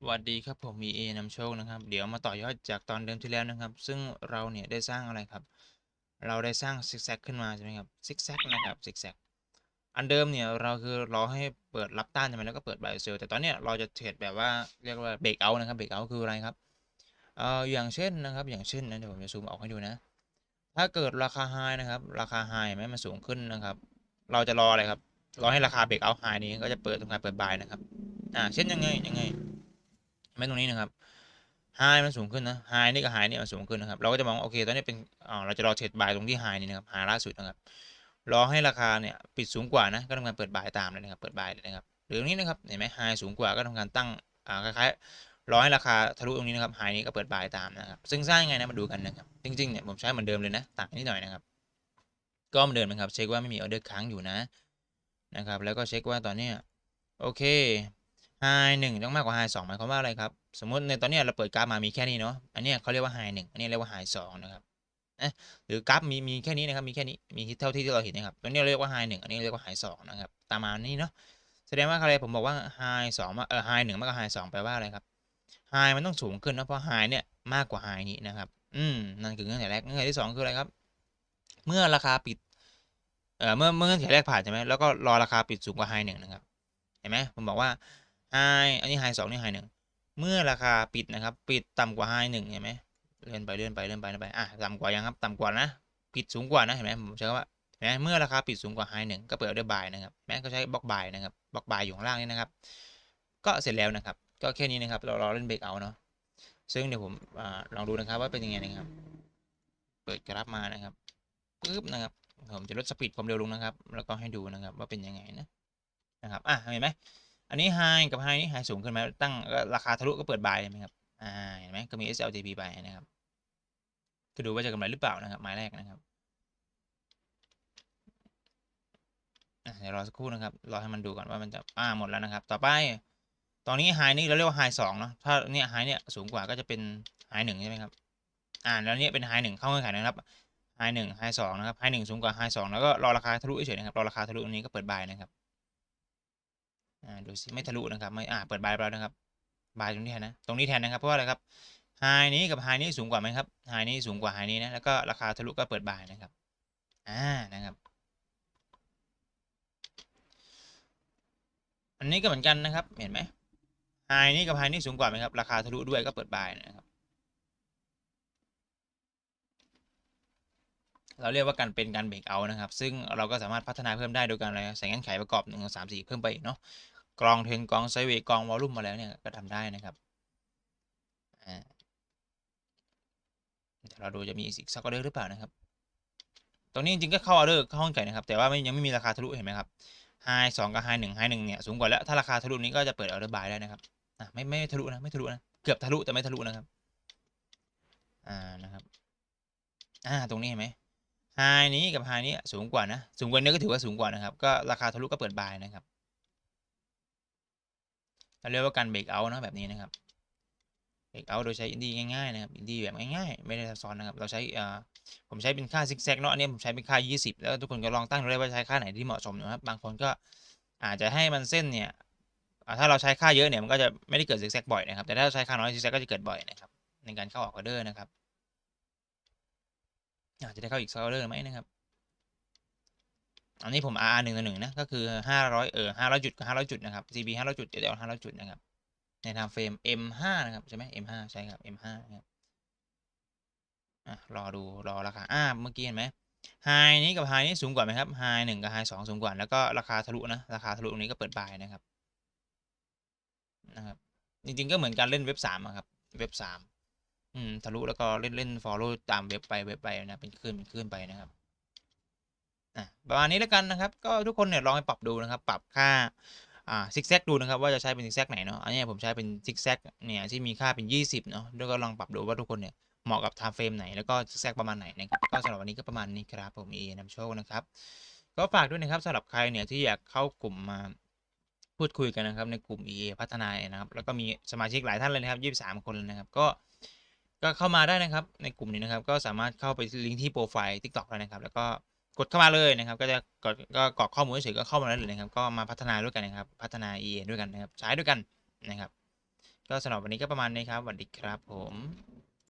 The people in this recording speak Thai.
สวัสดีครับผม EA นำโชคนะครับ เดี๋ยวมาต่อยอดจากตอนเดิมที่แล้วนะครับ ซึ่งเราเนี่ยได้สร้างอะไรครับ เราได้สร้างซิกแซกขึ้นมาใช่ไหมครับซิกแซกนะครับซิกแซกอันเดิมเนี่ยเราคือรอให้เปิดรับต้านใช่ไหมแล้วก็เปิดไบเซลแต่ตอนเนี้ยเราจะเทรดแบบว่าเรียกว่าเบรกเอาท์นะครับเบรกเอาท์คืออะไรครับเอ่ออย่างเช่นนะครับอย่างเช่นนะเดี๋ยวผมจะซูมออกให้ดูนะ ถ้าเกิดราคาไฮนะครับราคาไฮไหมมันสูงขึ้นนะครับ เราจะรออะไรครับรอให้ราคาเบรกเอาท์ไฮนี้ก็จะเปิดทำการเปิดบายนะครับ อ่าเช่นยังไงยังไงไม่ตรงนี้นะครับไฮมันสูงขึ้นนะไฮนี่กับไฮนี่มันสูงขึ้นนะครับ เราก็จะมองโอเคตอนนี้เป็นอ่าเราจะรอเทรดบายตรงที่ไฮนี่นะครับไฮล่าสุดนะครับรอให้ราคาเนี่ยปิดสูงกว่านะก็ทำการเปิดบายตามเลยนะครับเปิดบายเลยนะครับหรือตรงนี้นะครับเห็นไหมไฮสูงกว่าก็ทำการตั้งอ่าคล้ายๆรอให้ราคาทะลุตรงนี้นะครับไฮนี้ก็เปิดบายตามนะครับ ซึ่งสร้างยังไงนะมาดูกันนะครับจริงๆเนี่ยผมใช้เหมือนเดิมเลยนะต่างนิดหน่อยนะครับก็เหมือนเดิมนะครับเช็คว่าไม่มีออเดอร์ค้างอยู่นะนะครับแล้วก็เช็คว่าตอนนี้โอเค ไฮหนึ่งต้องมากกว่าไฮสองหมายความว่าอะไรครับ สมมติในตอนนี้เราเปิดกราฟมามีแค่นี้เนาะอันนี้เขาเรียกว่าไฮหนึ่งอันนี้เรียกว่าไฮสองนะครับนะหรือกราฟมีมีแค่นี้นะครับมีแค่นี้มีเท่าที่เราเห็นนะครับตรงนี้เรียกว่าไฮหนึ่งอันนี้เรียกว่าไฮสองนะครับตามมานี้เนาะแสดงว่าอะไรผมบอกว่าไฮสองเออไฮหนึ่งมากกว่าไฮสองแปลว่าอะไรครับไฮมันต้องสูงขึ้นนะเพราะไฮเนี่ยมากกว่าไฮนี้นะครับอืมนั่นคือเงื่อนไขแรกเงื่อนไขที่สองคืออะไรครับ เมื่อราคาปิดเอ่อเมื่อเมื่อเงื่อนไขแรกผ่านใช่ไหมแล้วก็รอราคาปิดสูงกว่าไฮหนึ่งนะครับเห็นไหมผมบอกว่า ไฮอันนี้ไฮสองนี่ไฮหนึ่งเมื่อราคาปิดนะครับ ปิดต่ำกว่าไฮหนึ่งเห็นไหมเลื่อนไปเลื่อนไปเลื่อนไปเลื่อนไปอะต่ำกว่ายังครับต่ำกว่านะปิดสูงกว่านะเห็นไหมผมใช้คำว่าเห็นไหมเมื่อราคาปิดสูงกว่าไฮหนึ่งก็เปิดด้วยบายนะครับแม้ก็ใช้บล็อกบายนะครับบล็อกบายอยู่ข้างล่างนี่นะครับ ก็เสร็จแล้วนะครับ ก็แค่นี้นะครับเรารอเล่นเบรกเอาเนาะซึ่งเดี๋ยวผมอลองดูนะครับว่าเป็นยังไงนะครับเปิดกราฟมานะครับปึ๊บนะครับผมจะลดสปีดความเร็วลงนะครับ แล้วก็ให้ดูนะครับว่าเป็นยังไงนะนะครับอะเห็นไหม อันนี้ไฮกับไฮนี่ไฮสูงขึ้นไหมตั้งราคาทะลุก็เปิดบายใช่ไหมครับอ่าเห็นไหมก็มี SLTP ไปนะครับก็ดูว่าจะกำไรหรือเปล่านะครับหมายแรกนะครับเดี๋ยวรอสักครู่นะครับ รอให้มันดูก่อนว่ามันจะอ่าหมดแล้วนะครับ ต่อไป ตอนนี้ไฮนี่เราเรียกว่าไฮสองเนาะ ถ้าเนี่ยไฮเนี่ยสูงกว่าก็จะเป็นไฮหนึ่งใช่ไหมครับ อ่าแล้วเนี่ยเป็นไฮหนึ่งเข้าเงื่อนไขนะครับไฮหนึ่งไฮสองนะครับไฮหนึ่งสูงกว่าไฮสองแล้วก็รอราคาทะลุเฉยๆนะครับ รอราคาทะลุตรงนี้ก็เปิดบายนะครับ อ่าดูสิไม่ทะลุนะครับไม่อ่าเปิดบายไปแล้วนะครับบายตรงนี้แทนนะตรงนี้แทนนะครับเพราะว่าอะไรครับไฮนี้กับไฮนี้สูงกว่าไหมครับไฮนี้สูงกว่าไฮนี้นะแล้วก็ราคาทะลุก็เปิดบายนะครับอ่านะครับ อันนี้ก็เหมือนกันนะครับเห็นไหมไฮนี่กับไฮนี่สูงกว่าไหมครับราคาทะลุด้วยก็เปิดบายนะครับเราเรียกว่าการเป็นการเบรกเอานะครับ ซึ่งเราก็สามารถพัฒนาเพิ่มได้โดยการอะไรใส่เงื่อนไขประกอบหนึ่งสามสี่เพิ่มไปอีกเนาะ กรองเทนกรองไซเวกรองวอลลุ่มมาแล้วเนี่ยก็ทำได้นะครับเดี๋ยวเราดูจะมีอีกสักออเดอร์หรือเปล่านะครับ ตรงนี้จริงๆก็เข้าออเดอร์เข้าห้องไก่นะครับ แต่ว่ายังไม่มีราคาทะลุเห็นไหมครับไฮสองกับไฮหนึ่งไฮหนึ่งเนี่ยสูงกว่าแล้ว ถ้าราคาทะลุนี้ก็จะเปิดออเดอร์บายได้นะครับไม่ไม่ทะลุนะไม่ทะลุนะ เกือบทะลุแต่ไม่ทะลุนะครับ อ่านะครับ อ่าตรงนี้เห็นไหมไฮนี้กับไฮนี้สูงกว่านะ สูงกว่านี้ก็ถือว่าสูงกว่านะครับ ก็ราคาทะลุก็เปิดบายนะครับ เรียกว่าการเบรกเอาท์นะแบบนี้นะครับเบรกเอาท์โดยใช้อินดี้ง่ายๆนะครับอินดี้แบบง่ายๆไม่ได้ซับซ้อนนะครับเราใช้อ่าผมใช้เป็นค่าซิกแซกเนาะอันนี้ผมใช้เป็นค่า 20 แล้วทุกคนก็ลองตั้งดูได้ว่าใช้ค่าไหนที่เหมาะสมนะครับบางคนก็อาจจะให้มันเส้นเนี่ยถ้าเราใช้ค่าเยอะเนี่ยมันก็จะไม่ได้เกิดซิกแซกบ่อยนะครับแต่ถ้าเราใช้ค่าน้อยซิกแซกก็จะเกิดบ่อยนะครับในการเข้าออกออเดอร์นะครับอาจจะได้เข้าอีกซักออเดอร์ไหมนะครับ อันนี้ผม RR หนึ่งต่อหนึ่งนะ ก็คือ500เออ500จุดกับ500จุดนะครับ CB 500จุด LL 500จุดนะครับ ในทม์เฟรม M5 นะครับ ใช่ไหม M5 ใช่ครับ M5 นะครับอะรอดูรอราคาอ่าเมื่อกี้เห็นไหมไฮนี้กับไฮนี้สูงกว่าไหมครับไฮหนึ่งกับไฮสองสูงกว่า แล้วก็ราคาทะลุนะ ราคาทะลุตรงนี้ก็เปิดบายนะครับ นะครับ จริงๆก็เหมือนการเล่นเว็บสามครับ เว็บสามอืม ทะลุแล้วก็เล่นเล่นฟอลโล่ตามเว็บไปเว็บไปนะ เป็นคลื่นเป็นคลื่นไปนะครับ ประมาณนี้แล้วกันนะครับ ก็ทุกคนเนี่ยลองไปปรับดูนะครับ ปรับค่าอ่าซิกแซกดูนะครับว่าจะใช้เป็นซิกแซกไหนเนาะอันนี้ผมใช้เป็นซิกแซกเนี่ยที่มีค่าเป็น 20เนาะแล้วก็ลองปรับดูว่าทุกคนเนี่ยเหมาะกับไทม์เฟรมไหนแล้วก็ซิกแซกประมาณไหนนะครับก็สำหรับวันนี้ก็ประมาณนี้ครับผมเอนำโชคนะครับ ก็ฝากด้วยนะครับสำหรับใครเนี่ยที่อยากเข้ากลุ่มมาพูดคุยกันนะครับในกลุ่ม EA พัฒนานะครับ แล้วก็มีสมาชิกหลายท่านเลยนะครับ 23 คนเลยนะครับ ก็ ก็เข้ามาได้นะครับ ในกลุ่มนี้นะครับ ก็สามารถเข้าไปลิงก์ที่โปรไฟล์ TikTok ได้นะครับ แล้วก็ กดเข้ามาเลยนะครับ ก็จะกดก็กรอกข้อมูลเฉยก็เข้ามาได้เลยนะครับ ก็มาพัฒนาด้วยกันนะครับ พัฒนา EA ด้วยกันนะครับ ใช้ด้วยกันนะครับ ก็สำหรับวันนี้ก็ประมาณนี้ครับสวัสดีครับผม